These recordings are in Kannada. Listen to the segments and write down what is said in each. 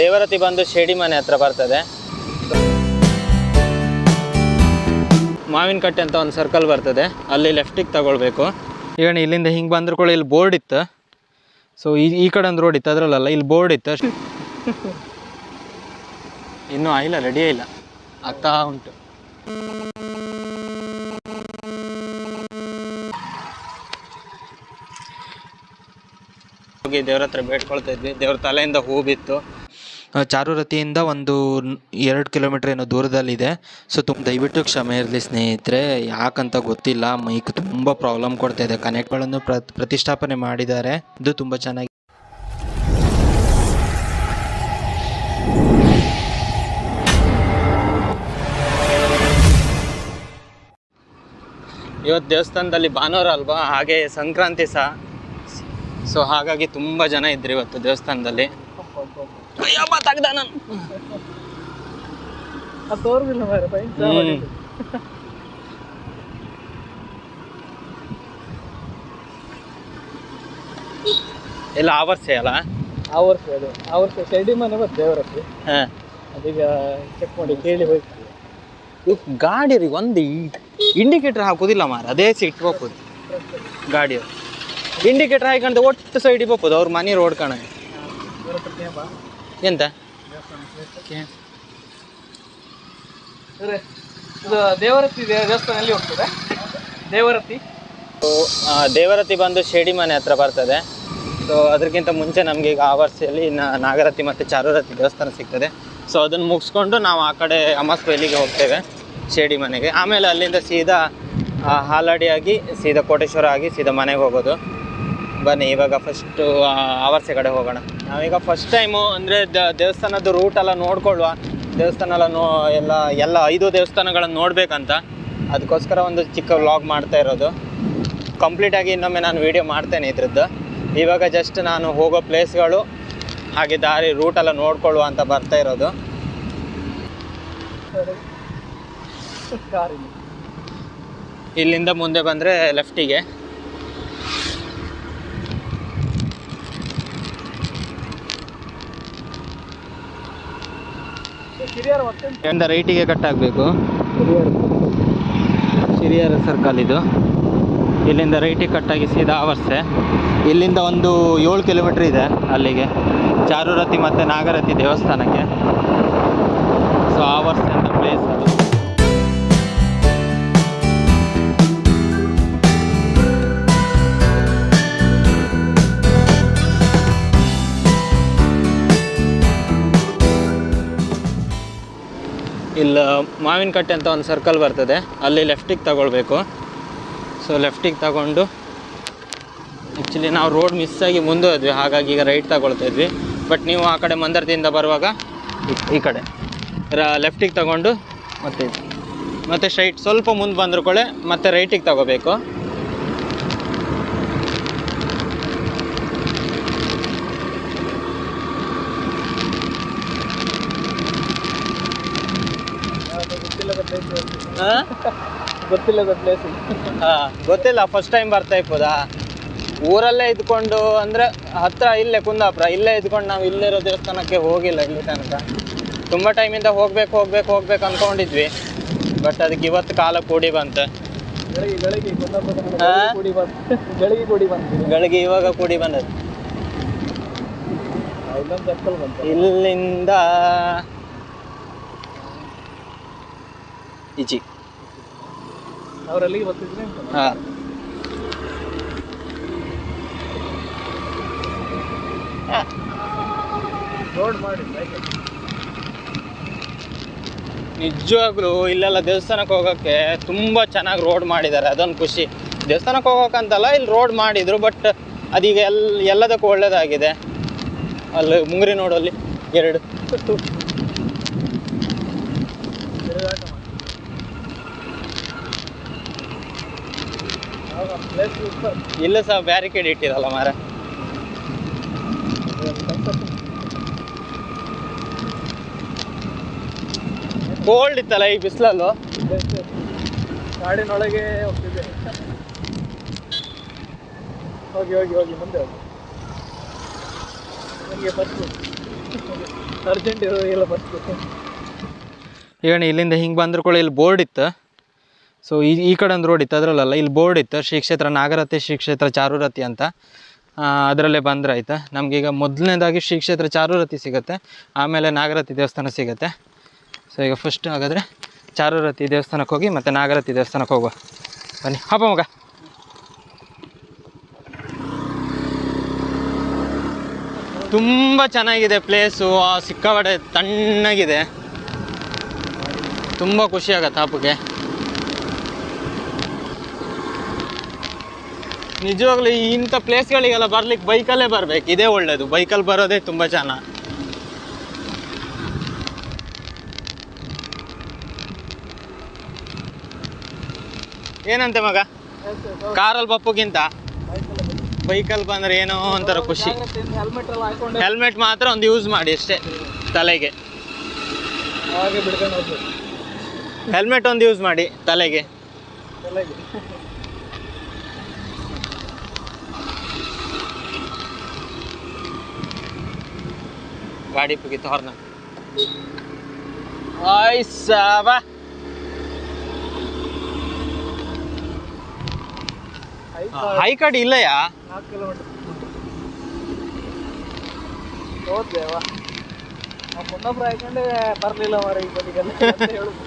ದೇವರತಿ ಬಂದು ಶೇಡಿ ಮನೆ ಹತ್ರ ಬರ್ತದೆ. ಮಾವಿನಕಟ್ಟೆ ಅಂತ ಒಂದು ಸರ್ಕಲ್ ಬರ್ತದೆ. ಅಲ್ಲಿ ಲೆಫ್ಟಿಗೆ ತಗೊಳ್ಬೇಕು. ಈಗ ಇಲ್ಲಿಂದ ಹಿಂಗೆ ಬಂದ್ರ ಕೂಡ ಇಲ್ಲಿ ಬೋರ್ಡ್ ಇತ್ತು. ಸೊ ಈ ಕಡೆ ಒಂದು ರೋಡ್ ಇತ್ತು ಅದರಲ್ಲ ಇಲ್ಲಿ ಬೋರ್ಡ್ ಇತ್ತು. ಇನ್ನೂ ಆಗಿಲ್ಲ ರೆಡಿ ಇಲ್ಲ. ಆಗ್ತಾ ಉಂಟು. ಹೋಗಿ ದೇವ್ರ ಹತ್ರ ಬೇಡ್ಕೊಳ್ತಾ ಇದ್ವಿ. ದೇವ್ರ ತಲೆಯಿಂದ ಹೂ ಬಿತ್ತು. ಆ, ಚಾರುರತಿಯಿಂದ ಒಂದು ಎರಡು ಕಿಲೋಮೀಟರ್ ಏನೋ ದೂರದಲ್ಲಿದೆ. ಸೊ ತುಂಬ ದಯವಿಟ್ಟು ಕ್ಷಮೆ ಇರಲಿ ಸ್ನೇಹಿತರೆ ಯಾಕಂತ ಗೊತ್ತಿಲ್ಲ. ಮೈಕ್ ತುಂಬ ಪ್ರಾಬ್ಲಮ್ ಕೊಡ್ತಾ ಇದೆ. ಕನೆಕ್ಟ್ಗಳನ್ನು ಪ್ರ ಪ್ರತಿಷ್ಠಾಪನೆ ಮಾಡಿದ್ದಾರೆ. ಇದು ತುಂಬ ಚೆನ್ನಾಗಿ ಇವತ್ತು ದೇವಸ್ಥಾನದಲ್ಲಿ ಭಾನುವಾರ ಅಲ್ವಾ? ಹಾಗೆ ಸಂಕ್ರಾಂತಿ ಸಹ. ಸೊ ಹಾಗಾಗಿ ತುಂಬ ಜನ ಇದ್ರು ಇವತ್ತು ದೇವಸ್ಥಾನದಲ್ಲಿ. ಅಯ್ಯಪ್ಪ ತೆಗ್ದ ನಾನು. ಅದು ಮಾರ ಭಯಂಕರ ಎಲ್ಲ ಆವರ್ಸೆ ಅಲ್ಲ? ಆ ಅದು. ಆ ವರ್ಷ ಶೆಡಿ ಮನೆ ಬರ್ತದೆ ದೇವರಕ್ಕೆ ಹಾಂ. ಅದೀಗ ಚೆಕ್ ಮಾಡಿ ಕೇಳಿ ಹೋಗ್ತೀವಿ ಗಾಡಿ ರೀ ಒಂದು ಇಂಡಿಕೇಟರ್ ಹಾಕೋದಿಲ್ಲ ಮಾರ ಅದೇ ಸಿಟ್ಟು ಹೋಗ್ಬೋದು. ಗಾಡಿ ಇಂಡಿಕೇಟರ್ ಹಾಕಂತ ಒಟ್ಟು ಸೈಡಿಗೆ ಹೋಗ್ಬೋದು ಅವ್ರ ಮನೆ ರೋಡ್ ಕಾಣ. ದೇವರಕ್ಕೆ ಬಾ. ಎಂತ? ದೇವರತಿ ಇದು ದೇವರತ್ತಿ ದೇವಸ್ಥಾನ ಎಲ್ಲಿ ಹೋಗ್ತದೆ? ದೇವರತ್ತಿ ದೇವರತಿ ಬಂದು ಶೇಡಿ ಮನೆ ಹತ್ರ ಬರ್ತದೆ. ಸೊ ಅದಕ್ಕಿಂತ ಮುಂಚೆ ನಮಗೆ ಈಗ ಆವರ್ಸಿಯಲ್ಲಿ ನಾಗರತಿ ಮತ್ತು ಚಾರುರತಿ ದೇವಸ್ಥಾನ ಸಿಗ್ತದೆ. ಸೊ ಅದನ್ನು ಮುಗಿಸ್ಕೊಂಡು ನಾವು ಆ ಕಡೆ ಅಮಸ್ಬೈಲಿಗೆ ಹೋಗ್ತೇವೆ ಶೇಡಿ ಮನೆಗೆ. ಆಮೇಲೆ ಅಲ್ಲಿಂದ ಸೀದಾ ಹಾಲಾಡಿಯಾಗಿ ಸೀದಾ ಕೋಟೇಶ್ವರ ಆಗಿ ಸೀದಾ ಮನೆಗೆ ಹೋಗೋದು. ಬನ್ನಿ, ಇವಾಗ ಫಸ್ಟು ಆವರ್ಸೆ ಕಡೆ ಹೋಗೋಣ. ನಾವೀಗ ಫಸ್ಟ್ ಟೈಮು ಅಂದರೆ ದೇವಸ್ಥಾನದ ರೂಟ್ ಎಲ್ಲ ನೋಡ್ಕೊಳ್ಳುವ. ದೇವಸ್ಥಾನ ಎಲ್ಲ ನೋ, ಎಲ್ಲ ಎಲ್ಲ ಐದು ದೇವಸ್ಥಾನಗಳನ್ನು ನೋಡಬೇಕಂತ. ಅದಕ್ಕೋಸ್ಕರ ಒಂದು ಚಿಕ್ಕ ವ್ಲಾಗ್ ಮಾಡ್ತಾ ಇರೋದು. ಕಂಪ್ಲೀಟಾಗಿ ಇನ್ನೊಮ್ಮೆ ನಾನು ವೀಡಿಯೋ ಮಾಡ್ತೇನೆ ಇದ್ರದ್ದು. ಇವಾಗ ಜಸ್ಟ್ ನಾನು ಹೋಗೋ ಪ್ಲೇಸ್ಗಳು ಹಾಗೆ ದಾರಿ ರೂಟೆಲ್ಲ ನೋಡ್ಕೊಳ್ಳುವ ಅಂತ ಬರ್ತಾ ಇರೋದು. ಇಲ್ಲಿಂದ ಮುಂದೆ ಬಂದರೆ ಲೆಫ್ಟಿಗೆ ಮತ್ತೆ ರೈಟಿಗೆ ಕಟ್ ಆಗಬೇಕು ಹಿರಿಯರ ಸರ್ಕಲ್ ಇದು. ಇಲ್ಲಿಂದ ರೈಟಿಗೆ ಕಟ್ಟಾಗಿ ಸೀದಾ ಆವರ್ಸೆ. ಇಲ್ಲಿಂದ ಒಂದು ಏಳು ಕಿಲೋಮೀಟ್ರ್ ಇದೆ ಅಲ್ಲಿಗೆ. ಚಾರುರತಿ ಮತ್ತು ನಾಗರತಿ ದೇವಸ್ಥಾನಕ್ಕೆ. ಸೊ ಆವರ್ಸೆ ಅಂತ ಪ್ಲೇಸ್ ಅದು. ಇಲ್ಲ ಮಾವಿನಕಟ್ಟೆ ಅಂತ ಒಂದು ಸರ್ಕಲ್ ಬರ್ತದೆ. ಅಲ್ಲಿ ಲೆಫ್ಟಿಗೆ ತಗೊಳ್ಬೇಕು. ಸೊ ಲೆಫ್ಟಿಗೆ ತಗೊಂಡು ಆ್ಯಕ್ಚುಲಿ ನಾವು ರೋಡ್ ಮಿಸ್ ಆಗಿ ಮುಂದೆ ಹೋದ್ವಿ. ಹಾಗಾಗಿ ಈಗ ರೈಟ್ ತಗೊಳ್ತಾ ಇದ್ವಿ. ಬಟ್ ನೀವು ಆ ಕಡೆ ಮಂದರ್ದಿಂದ ಬರುವಾಗ ಈ- ಕಡೆ. ಲೆಫ್ಟಿಗೆ ತಗೊಂಡು ಮತ್ತೆ. ಮತ್ತೆ ಸ್ಟ್ರೈಟ್ ಸ್ವಲ್ಪ ಮುಂದೆ ಬಂದ್ರು ಕೂಡ ಮತ್ತೆ ರೈಟಿಗೆ ತಗೋಬೇಕು. ಗೊತ್ತಿಲ್ಲದ ಪ್ಲೇಸ್ ಹಾಂ ಗೊತ್ತಿಲ್ಲ ಫಸ್ಟ್ ಟೈಮ್ ಬರ್ತಾ ಇಪ್ಪದಾ ಊರಲ್ಲೇ ಇದ್ಕೊಂಡು ಅಂದ್ರೆ ಹತ್ರ ಇಲ್ಲೇ ಕುಂದಾಪುರ ಇಲ್ಲೇ ಇದ್ಕೊಂಡು ನಾವು ಇಲ್ಲಿರೋ ದೇವಸ್ಥಾನಕ್ಕೆ ಹೋಗಿಲ್ಲ ಇಲ್ಲಿ ತನಕ. ತುಂಬ ಟೈಮಿಂದ ಹೋಗ್ಬೇಕು ಹೋಗ್ಬೇಕು ಹೋಗ್ಬೇಕು ಅನ್ಕೊಂಡಿದ್ವಿ. ಬಟ್ ಅದಕ್ಕೆ ಇವತ್ತು ಕಾಲ ಕೂಡಿ ಬಂತು. ಹಾ? ಬೆಳಗ್ಗೆ ಕೂಡಿ ಬಂತು. ಬೆಳಗ್ಗೆ ಕೂಡಿ ಬಂತು. ಗಳಿಗೆ ಇವಾಗ ಕೂಡಿ ಬಂದದ್ದು. ಆ, ಇಲ್ಲೊಂದು ಸರ್ಕಲ್ ಬಂತು. ಇಲ್ಲಿಂದ ಬರ್ತಿದ್ರೆ ಅಂತ ಹಾಂ. ರೋಡ್ ಮಾಡಿ ಬೈಕ್ ನಿಜವಾಗ್ಲೂ ಇಲ್ಲೆಲ್ಲ ದೇವಸ್ಥಾನಕ್ಕೆ ಹೋಗೋಕ್ಕೆ ತುಂಬ ಚೆನ್ನಾಗಿ ರೋಡ್ ಮಾಡಿದ್ದಾರೆ ಅದೊಂದು ಖುಷಿ. ದೇವಸ್ಥಾನಕ್ಕೆ ಹೋಗೋಕ್ಕಂತಲ್ಲ ಇಲ್ಲಿ ರೋಡ್ ಮಾಡಿದರು ಬಟ್ ಅದೀಗ ಎಲ್ ಎಲ್ಲದಕ್ಕೂ ಒಳ್ಳೆಯದಾಗಿದೆ ಅಲ್ಲಿ ಮುಂಗ್ರಿ ನೋಡಲ್ಲಿ ಎರಡು ತಿರುಗಾಟ ಮಾಡಿ ಪ್ಲೇಸ್ ಸೂಪರ್ ಇಲ್ಲೂ ಸಹ ಬ್ಯಾರಿಕೇಡ್ ಇಟ್ಟಿರಲ್ಲ ಮಾರ. ಕೋಲ್ಡ್ ಇತ್ತಲ್ಲ ಈ ಬಿಸಿಲಲ್ಲು? ಕಾಡಿನೊಳಗೆ ಹೋಗ್ತಿದ್ದೆ. ಹೋಗಿ ಹೋಗಿ ಹೋಗಿ ಮುಂದೆ ಹೋಗಿ. ನನಗೆ ಬಸ್ಸು ಅರ್ಜೆಂಟ್ ಇರೋ ಎಲ್ಲ ಬರ್ತೀವಿ ಈಗ ಇಲ್ಲಿಂದ ಹಿಂಗೆ ಬಂದ್ರೆ ಕೂಡ ಇಲ್ಲಿ ಬೋರ್ಡ್ ಇತ್ತು. ಸೊ ಈ ಈ ಕಡೆ ಒಂದು ರೋಡ್ ಇತ್ತು ಅದರಲ್ಲ ಇಲ್ಲಿ ಬೋರ್ಡ್ ಇತ್ತು, ಶ್ರೀ ಕ್ಷೇತ್ರ ನಾಗರತಿ ಶ್ರೀ ಕ್ಷೇತ್ರ ಚಾರುರತಿ ಅಂತ. ಅದರಲ್ಲೇ ಬಂದ್ರೆ ಆಯ್ತಾ. ನಮಗೀಗ ಮೊದಲನೇದಾಗಿ ಶ್ರೀ ಕ್ಷೇತ್ರ ಚಾರುರತಿ ಸಿಗುತ್ತೆ, ಆಮೇಲೆ ನಾಗರತಿ ದೇವಸ್ಥಾನ ಸಿಗುತ್ತೆ. ಸೊ ಈಗ ಫಸ್ಟ್ ಹಾಗಾದರೆ ಚಾರುರತಿ ದೇವಸ್ಥಾನಕ್ಕೆ ಹೋಗಿ ಮತ್ತು ನಾಗರತಿ ದೇವಸ್ಥಾನಕ್ಕೆ ಹೋಗುವ. ಬನ್ನಿ ಹಬ್ಬ ಮಗ. ತುಂಬ ಚೆನ್ನಾಗಿದೆ ಪ್ಲೇಸು ಸಿಕ್ಕಾಪಟ್ಟೆ ತಣ್ಣಗಿದೆ. ತುಂಬ ಖುಷಿ ಆಗತ್ತೆ ಹಬ್ಬಕ್ಕೆ ನಿಜವಾಗ್ಲೂ ಇಂಥ ಪ್ಲೇಸ್ಗಳಿಗೆಲ್ಲ ಬರ್ಲಿಕ್ಕೆ ಬೈಕಲ್ಲೇ ಬರ್ಬೇಕು. ಇದೇ ಒಳ್ಳೇದು. ಬೈಕಲ್ಲಿ ಬರೋದೇ ತುಂಬ ಚೆನ್ನಾಗಿ ಏನಂತೆ ಮಗ? ಕಾರಲ್ಲಿ ಬಪ್ಪುಗಿಂತ? ಬೈಕಲ್ಲಿ ಬಂದ್ರೆ ಏನೋ ಒಂಥರ ಖುಷಿ. ಹೆಲ್ಮೆಟ್ ಮಾತ್ರ ಒಂದು ಯೂಸ್ ಮಾಡಿ ಅಷ್ಟೇ ತಲೆಗೆ. ಹೆಲ್ಮೆಟ್ ಒಂದು ಯೂಸ್ ಮಾಡಿ ತಲೆಗೆ. ಗಾಡಿ ಪುಗಿತು ಹೊರ್ನ ಆಯ್ ಸಾಬಾ ಐದು ಹೈ ಕಾರ್ಡ್ ಇಲ್ಲಯ್ಯ ಹೋದ್ದೇವ ನಾವು ಮುನ್ನೊಬ್ರು ಹಾಕೊಂಡೆ ಬರಲಿಲ್ಲ ಮಾರ ಈ ಬದಿಗೆಲ್ಲ ಅಂತ ಹೇಳುದು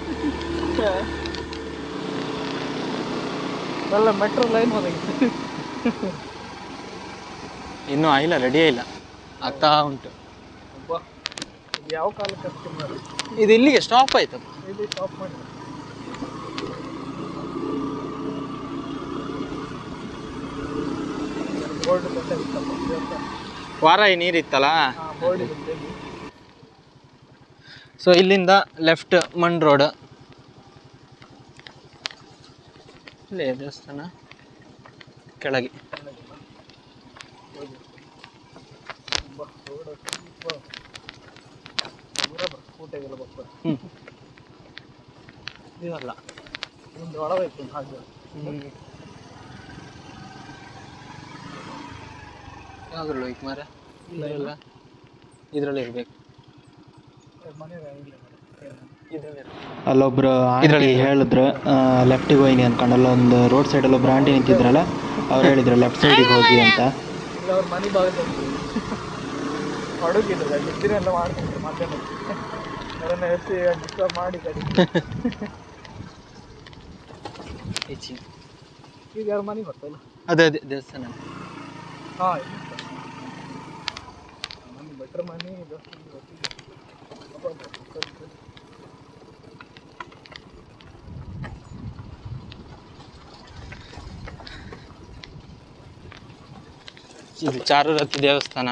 ಅಲ್ಲ ಮೆಟ್ರೋ ಲೈನ್ ಹೋದಾಗಿತ್ತು. ಇನ್ನೂ ಆಯಿಲ್ಲ ರೆಡಿಯೇ ಇಲ್ಲ. ಆಗ್ತಾ ಉಂಟು. ಯಾವ ಕಾಲಕ್ಕೆ ಕಸ್ಟಮರ್ ಇದು ಇಲ್ಲಿಗೆ ಸ್ಟಾಪ್ ಆಯ್ತು. ಇಲ್ಲಿ ಸ್ಟಾಪ್ ಮಾಡಿ. ಬೋರ್ಡ್ ಗೊತ್ತಾಗಿತ್ತಪ್ಪ ವಾರ ಈ ನೀರಿತ್ತಲ್ಲ ಬೋರ್ಡ್ ಸೊ ಇಲ್ಲಿಂದ ಲೆಫ್ಟ್ ಮಣ್ ರೋಡ್ ಇಲ್ಲೇ ದೇವಸ್ಥಾನ ಕೆಳಗೆ. ಹಾಗೆ ಇದರಲ್ಲಿ ಇರಬೇಕು ಅಲ್ಲೊಬ್ರು ಇದರಲ್ಲಿ ಹೇಳಿದ್ರು ಲೆಫ್ಟಿಗೆ ಹೋಯ್ನಿ ಅನ್ಕೊಂಡು ಅಲ್ಲೊಂದು ರೋಡ್ ಸೈಡಲ್ಲಿ ಒಬ್ರು ಆಂಟಿ ನಿಂತಿದ್ರಲ್ಲ, ಅವ್ರು ಹೇಳಿದ್ರು ಲೆಫ್ಟ್ ಸೈಡಿಗೆ ಹೋಗಿ ಅಂತ. ಅಡುಗಿಲ್ಲ ನಿದ್ದಿನೆಲ್ಲ ಮಾಡ್ತಿದ್ರು ಮಧ್ಯಾಹ್ನ ಅದನ್ನ ಎತ್ತಿ ಡಿಸ್ಟರ್ಬ್ ಮಾಡಿ ಈಗ ಯಾರು ಮನೆ ಗೊತ್ತಲ್ಲ ಅದೇ ಅದೇ ದೇವಸ್ಥಾನ. ಹಾಂ ಮನೆ ಮನೆ ಇದು ಚಾರುರತ್ತಿ ದೇವಸ್ಥಾನ.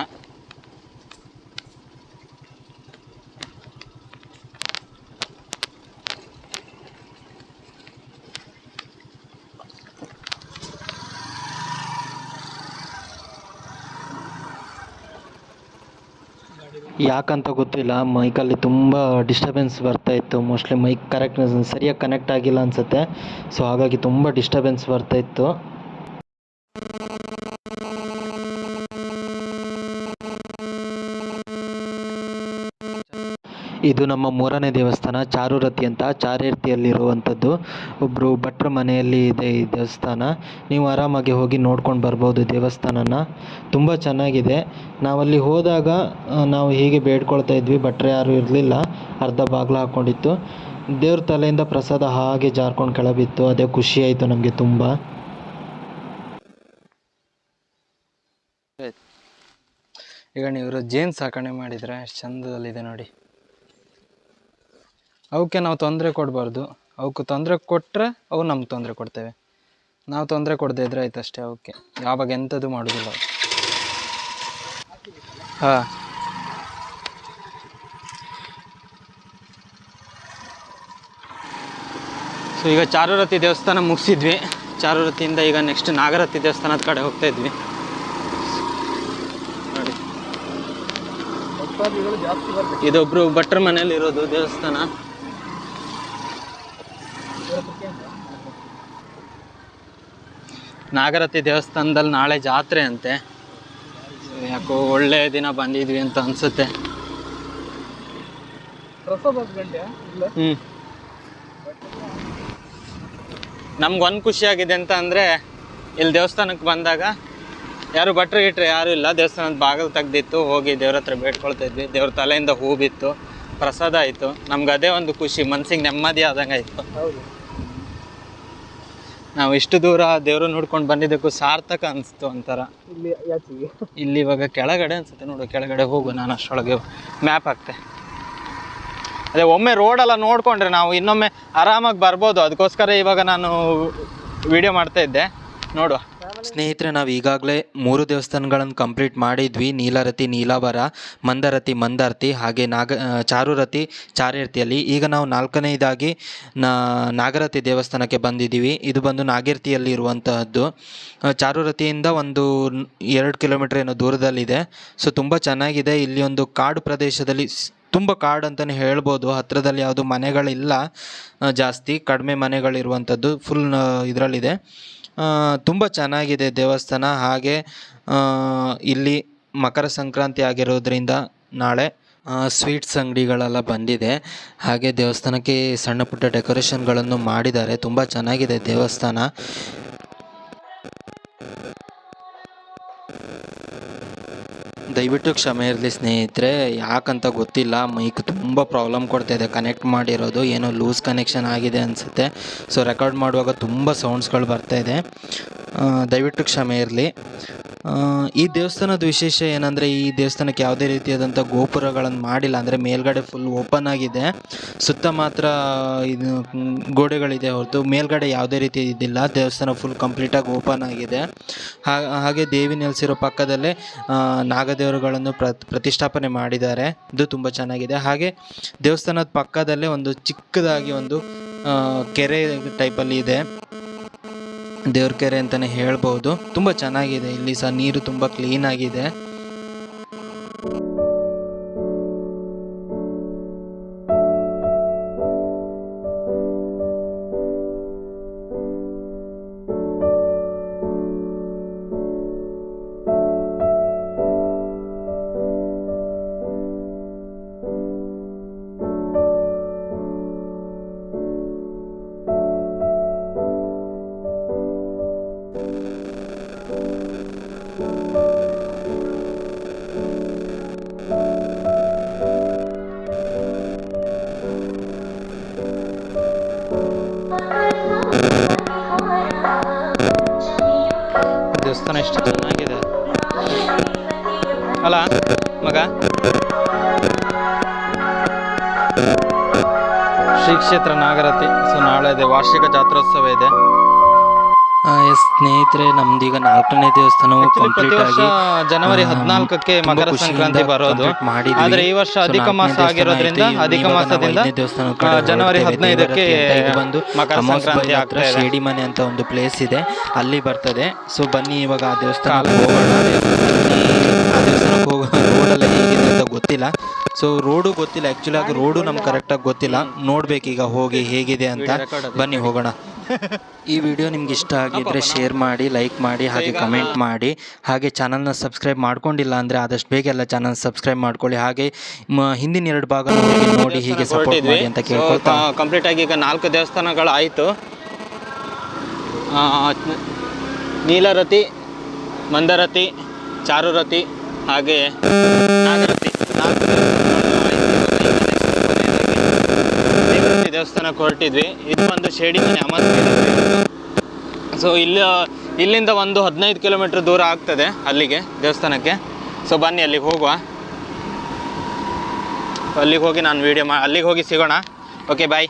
ಯಾಕಂತ ಗೊತ್ತಿಲ್ಲ ಮೈಕಲ್ಲಿ ತುಂಬ ಡಿಸ್ಟರ್ಬೆನ್ಸ್ ಬರ್ತಾ ಇತ್ತು. ಮೋಸ್ಟ್ಲಿ ಮೈಕ್ ಕರೆಕ್ಟ್ ಸರಿಯಾಗಿ ಕನೆಕ್ಟ್ ಆಗಿಲ್ಲ ಅನ್ಸುತ್ತೆ. ಸೊ ಹಾಗಾಗಿ ತುಂಬ ಡಿಸ್ಟರ್ಬೆನ್ಸ್ ಬರ್ತಾ ಇತ್ತು. ಇದು ನಮ್ಮ ಮೂರನೇ ದೇವಸ್ಥಾನ, ಚಾರುರತಿ ಅಂತ ಚಾರುರತಿಯಲ್ಲಿರುವಂಥದ್ದು ಒಬ್ಬರು ಭಟ್ರ ಮನೆಯಲ್ಲಿ ಇದೆ ಈ ದೇವಸ್ಥಾನ. ನೀವು ಆರಾಮಾಗಿ ಹೋಗಿ ನೋಡ್ಕೊಂಡು ಬರ್ಬೋದು ದೇವಸ್ಥಾನನ. ತುಂಬ ಚೆನ್ನಾಗಿದೆ. ನಾವಲ್ಲಿ ಹೋದಾಗ ನಾವು ಹೀಗೆ ಬೇಡ್ಕೊಳ್ತಾ ಇದ್ವಿ, ಭಟ್ರು ಯಾರು ಇರಲಿಲ್ಲ. ಅರ್ಧ ಬಾಗಿಲು ಹಾಕ್ಕೊಂಡಿತ್ತು. ದೇವ್ರ ತಲೆಯಿಂದ ಪ್ರಸಾದ ಹಾಗೆ ಜಾರ್ಕೊಂಡು ಕೆಳಬಿತ್ತು. ಅದೇ ಖುಷಿ ಆಯಿತು ನಮಗೆ ತುಂಬ. ಈಗ ನೀವು ಜೇನ್ ಸಾಕಣೆ ಮಾಡಿದರೆ ಎಷ್ಟು ಚಂದದಲ್ಲಿದೆ ನೋಡಿ. ಅವಕ್ಕೆ ನಾವು ತೊಂದರೆ ಕೊಡಬಾರ್ದು. ಅವಕ್ಕೆ ತೊಂದರೆ ಕೊಟ್ಟರೆ ಅವು ನಮ್ಗೆ ತೊಂದರೆ ಕೊಡ್ತೇವೆ. ನಾವು ತೊಂದರೆ ಕೊಡದೇ ಇದ್ರೆ ಆಯ್ತು ಅಷ್ಟೇ ಅವಕ್ಕೆ. ಯಾವಾಗ ಎಂಥದ್ದು ಮಾಡೋದಿಲ್ಲ. ಹಾಂ. ಸೊ ಈಗ ಚಾರುರತಿ ದೇವಸ್ಥಾನ ಮುಗಿಸಿದ್ವಿ. ಚಾರುರತಿಯಿಂದ ಈಗ ನೆಕ್ಸ್ಟ್ ನಾಗರತಿ ದೇವಸ್ಥಾನದ ಕಡೆ ಹೋಗ್ತಾ ಇದ್ವಿ. ಇದೊಬ್ರು ಭಟ್ರ ಮನೇಲಿ ಇರೋದು ದೇವಸ್ಥಾನ. ನಾಗರತಿ ದೇವಸ್ಥಾನದಲ್ಲಿ ನಾಳೆ ಜಾತ್ರೆ ಅಂತೆ. ಯಾಕೋ ಒಳ್ಳೆ ದಿನ ಬಂದಿದ್ವಿ ಅಂತ ಅನ್ಸುತ್ತೆ. ಹ್ಞೂ ನಮ್ಗೆ ಒಂದು ಖುಷಿ ಆಗಿದೆ ಅಂತ ಅಂದರೆ ಇಲ್ಲಿ ದೇವಸ್ಥಾನಕ್ಕೆ ಬಂದಾಗ ಯಾರು ಭಟ್ರು ಗಿಟ್ರೆ ಯಾರು ಇಲ್ಲ. ದೇವಸ್ಥಾನದ ಬಾಗಿಲು ತೆಗ್ದಿತ್ತು ಹೋಗಿ ದೇವ್ರ ಹತ್ರ ಬೇಡ್ಕೊಳ್ತಾಯಿದ್ವಿ ದೇವ್ರ ತಲೆಯಿಂದ ಹೂ ಬಿತ್ತು ಪ್ರಸಾದ ಆಯಿತು. ನಮ್ಗೆ ಅದೇ ಒಂದು ಖುಷಿ ಮನ್ಸಿಗೆ ನೆಮ್ಮದಿ ಆದಂಗೆ ಆಯಿತು ನಾವು ಎಷ್ಟು ದೂರ ದೇವ್ರು ನೋಡ್ಕೊಂಡು ಬಂದಿದ್ದಕ್ಕೂ ಸಾರ್ಥಕ ಅನಿಸ್ತು ಒಂಥರ. ಇಲ್ಲಿ ಯಾಚಿಗೆ ಇಲ್ಲಿ ಇವಾಗ ಕೆಳಗಡೆ ಅನ್ಸುತ್ತೆ ನೋಡು ಕೆಳಗಡೆ ಹೋಗು ನಾನು ಅಷ್ಟೊಳಗೆ ಮ್ಯಾಪ್ ಹಾಕ್ತೆ. ಅದೇ ಒಮ್ಮೆ ರೋಡೆಲ್ಲ ನೋಡಿಕೊಂಡ್ರೆ ನಾವು ಇನ್ನೊಮ್ಮೆ ಆರಾಮಾಗಿ ಬರ್ಬೋದು. ಅದಕ್ಕೋಸ್ಕರ ಇವಾಗ ನಾನು ವಿಡಿಯೋ ಮಾಡ್ತಾ ಇದ್ದೆ. ನೋಡುವ. ಸ್ನೇಹಿತರೆ, ನಾವು ಈಗಾಗಲೇ ಮೂರು ದೇವಸ್ಥಾನಗಳನ್ನು ಕಂಪ್ಲೀಟ್ ಮಾಡಿದ್ವಿ. ನೀಲರತಿ, ನೀಲಾವರ, ಮಂದರತಿ, ಮಂದಾರ್ತಿ ಹಾಗೆ ನಾಗ ಚಾರುರತಿ, ಚಾರ್ಯರ್ತಿಯಲ್ಲಿ. ಈಗ ನಾವು ನಾಲ್ಕನೇದಾಗಿ ನಾಗರತಿ ದೇವಸ್ಥಾನಕ್ಕೆ ಬಂದಿದ್ದೀವಿ. ಇದು ಬಂದು ನಾಗೇರ್ತಿಯಲ್ಲಿ ಇರುವಂತಹದ್ದು. ಚಾರುರತಿಯಿಂದ ಒಂದು ಎರಡು ಕಿಲೋಮೀಟರ್ ಏನೋ ದೂರದಲ್ಲಿದೆ. ಸೊ, ತುಂಬ ಚೆನ್ನಾಗಿದೆ. ಇಲ್ಲಿ ಒಂದು ಕಾಡು ಪ್ರದೇಶದಲ್ಲಿ ತುಂಬ ಕಾಡು ಅಂತಲೇ ಹೇಳ್ಬೋದು. ಹತ್ತಿರದಲ್ಲಿ ಯಾವುದು ಮನೆಗಳಿಲ್ಲ. ಜಾಸ್ತಿ ಕಡಿಮೆ ಮನೆಗಳಿರುವಂಥದ್ದು ಫುಲ್ ಇದರಲ್ಲಿದೆ. ತುಂಬ ಚೆನ್ನಾಗಿದೆ ದೇವಸ್ಥಾನ. ಹಾಗೆ ಇಲ್ಲಿ ಮಕರ ಸಂಕ್ರಾಂತಿ ಆಗಿರೋದ್ರಿಂದ ನಾಳೆ ಸ್ವೀಟ್ಸ್ ಅಂಗಡಿಗಳೆಲ್ಲ ಬಂದಿದೆ. ಹಾಗೆ ದೇವಸ್ಥಾನಕ್ಕೆ ಸಣ್ಣ ಪುಟ್ಟ ಡೆಕೋರೇಷನ್ಗಳನ್ನು ಮಾಡಿದ್ದಾರೆ. ತುಂಬ ಚೆನ್ನಾಗಿದೆ ದೇವಸ್ಥಾನ. ದಯವಿಟ್ಟು ಕ್ಷಮೆ ಇರಲಿ ಸ್ನೇಹಿತರೆ, ಯಾಕಂತ ಗೊತ್ತಿಲ್ಲ ಮೈಕ್ ತುಂಬ ಪ್ರಾಬ್ಲಮ್ ಕೊಡ್ತಾ ಇದೆ ಕನೆಕ್ಟ್ ಮಾಡಿರೋದು, ಏನೋ ಲೂಸ್ ಕನೆಕ್ಷನ್ ಆಗಿದೆ ಅನಿಸುತ್ತೆ. ಸೊ ರೆಕಾರ್ಡ್ ಮಾಡುವಾಗ ತುಂಬ ಸೌಂಡ್ಸ್ಗಳು ಇದೆ. ದಯವಿಟ್ಟು ಕ್ಷಮೆ ಇರಲಿ. ಈ ದೇವಸ್ಥಾನದ ವಿಶೇಷ ಏನಂದರೆ ಈ ದೇವಸ್ಥಾನಕ್ಕೆ ಯಾವುದೇ ರೀತಿಯಾದಂಥ ಗೋಪುರಗಳನ್ನು ಮಾಡಿಲ್ಲ, ಅಂದರೆ ಮೇಲ್ಗಡೆ ಫುಲ್ ಓಪನ್ ಆಗಿದೆ. ಸುತ್ತ ಮಾತ್ರ ಇದು, ಗೋಡೆಗಳಿದೆ ಹೊರತು ಮೇಲ್ಗಡೆ ಯಾವುದೇ ರೀತಿ ಇದಿಲ್ಲ, ದೇವಸ್ಥಾನ ಫುಲ್ ಕಂಪ್ಲೀಟಾಗಿ ಓಪನ್ ಆಗಿದೆ. ಹಾಗೆ ದೇವಿ ನೆಲೆಸಿರೋ ಪಕ್ಕದಲ್ಲೇ ನಾಗದೇವರುಗಳನ್ನು ಪ್ರ, ಪ್ರತಿಷ್ಠಾಪನೆ ಮಾಡಿದ್ದಾರೆ. ಇದು ತುಂಬ ಚೆನ್ನಾಗಿದೆ. ಹಾಗೆ ದೇವಸ್ಥಾನದ ಪಕ್ಕದಲ್ಲೇ ಒಂದು ಚಿಕ್ಕದಾಗಿ ಒಂದು ಕೆರೆ ಟೈಪಲ್ಲಿ ಇದೆ. ದೇವ್ರ ಕೆರೆ ಅಂತಾನೆ ಹೇಳ್ಬೋದು. ತುಂಬಾ ಚೆನ್ನಾಗಿದೆ. ಇಲ್ಲಿ ಸಹ ನೀರು ತುಂಬ ಕ್ಲೀನ್ ಶ್ರೀ ಕ್ಷೇತ್ರ ನಾಗರತಿ. ಸೊ ನಾಳೆ ಇದೆ ವಾರ್ಷಿಕ ಜಾತ್ರೋತ್ಸವ ಇದೆ. ಸ್ನೇಹಿತರೆ ನಮ್ದೀಗ ನಾಲ್ಕನೇ ದೇವಸ್ಥಾನವು ಕಂಪ್ಲೀಟ್ ಆಗಿ ಜನವರಿ ಹದಿನಾಲ್ಕಕ್ಕೆ ಮಕರ ಸಂಕ್ರಾಂತಿ ಬರೋದು. ಆದ್ರೆ ಈ ವರ್ಷ ಅಧಿಕ ಮಾಸ ದೇವಸ್ಥಾನ ಆಗಿರೋದ್ರಿಂದ ಅಧಿಕ ಮಾಸದಿಂದ ಕಡೆ ಜನವರಿ. ಹದಿನೈದಕ್ಕೆ ಬಂದು ಮಕರ ಸಂಕ್ರಾಂತಿ ಹತ್ರ ಶೇಡಿ ಮನೆ ಅಂತ ಒಂದು ಪ್ಲೇಸ್ ಇದೆ. ಅಲ್ಲಿ ಬರ್ತದೆ. ಸೊ ಬನ್ನಿ ಇವಾಗ ಆ ದೇವಸ್ಥಾನ ಹೋಗೋಣ. ಆ ದೇವಸ್ಥಾನಕ್ಕೆ ಹೋಗೋ ರೋಡೆಲ್ಲ ಹೇಗಿದೆ? ಗೊತ್ತಿಲ್ಲ. ಸೊ ರೋಡು ಗೊತ್ತಿಲ್ಲ. ಆ್ಯಕ್ಚುಲಿ ಆಗ ರೋಡು ನಮ್ಗೆ ಕರೆಕ್ಟಾಗಿ ಗೊತ್ತಿಲ್ಲ. ನೋಡ್ಬೇಕೀಗ ಹೋಗಿ ಹೇಗಿದೆ ಅಂತ. ಬನ್ನಿ ಹೋಗೋಣ. ಈ ವಿಡಿಯೋ ನಿಮ್ಗೆ ಇಷ್ಟ ಆಗಿದ್ರೆ ಶೇರ್ ಮಾಡಿ ಲೈಕ್ ಮಾಡಿ ಹಾಗೆ ಕಮೆಂಟ್ ಮಾಡಿ. ಹಾಗೆ ಚಾನಲ್ನ ಸಬ್ಸ್ಕ್ರೈಬ್ ಮಾಡ್ಕೊಂಡಿಲ್ಲ ಅಂದರೆ ಆದಷ್ಟು ಬೇಗ ಎಲ್ಲ ಚಾನಲ್ ಸಬ್ಸ್ಕ್ರೈಬ್ ಮಾಡ್ಕೊಳ್ಳಿ. ಹಾಗೆ ಹಿಂದಿನ ಎರಡು ಭಾಗ ನೋಡಿ ಹೀಗೆ ಸಪೋರ್ಟ್ ಮಾಡಿ ಅಂತ ಕೇಳ್ಕೊಳ್ತಾ. ಕಂಪ್ಲೀಟ್ ಆಗಿ ಈಗ ನಾಲ್ಕು ದೇವಸ್ಥಾನಗಳು ಆಯಿತು ನೀಲರತಿ ಮಂದರತಿ ಚಾರುರತಿ ಹಾಗೆ ನಾಗರತಿ ನಾಲ್ಕು ದೇವಸ್ಥಾನಗಳು ಆಯ್ತು. ಇವಾಗ ಐದನೇದಾಗಿ ದೇವರತಿ ದೇವಸ್ಥಾನಕ್ಕೆ ಹೊರಟಿದ್ವಿ ಇದು ಒಂದು ಶೇಡಿ ಮನೆ ಸೊ ಇಲ್ಲಿ ಇಲ್ಲಿಂದ ಒಂದು ಹದಿನೈದು ಕಿಲೋಮೀಟ್ರ್ ದೂರ ಆಗ್ತದೆ ಅಲ್ಲಿಗೆ, ದೇವಸ್ಥಾನಕ್ಕೆ. ಸೊ ಬನ್ನಿ, ಅಲ್ಲಿಗೆ ಹೋಗುವ. ಅಲ್ಲಿಗೆ ಹೋಗಿ ನಾನು ವೀಡಿಯೋ ಮಾ ಅಲ್ಲಿಗೆ ಹೋಗಿ ಸಿಗೋಣ. Okay bye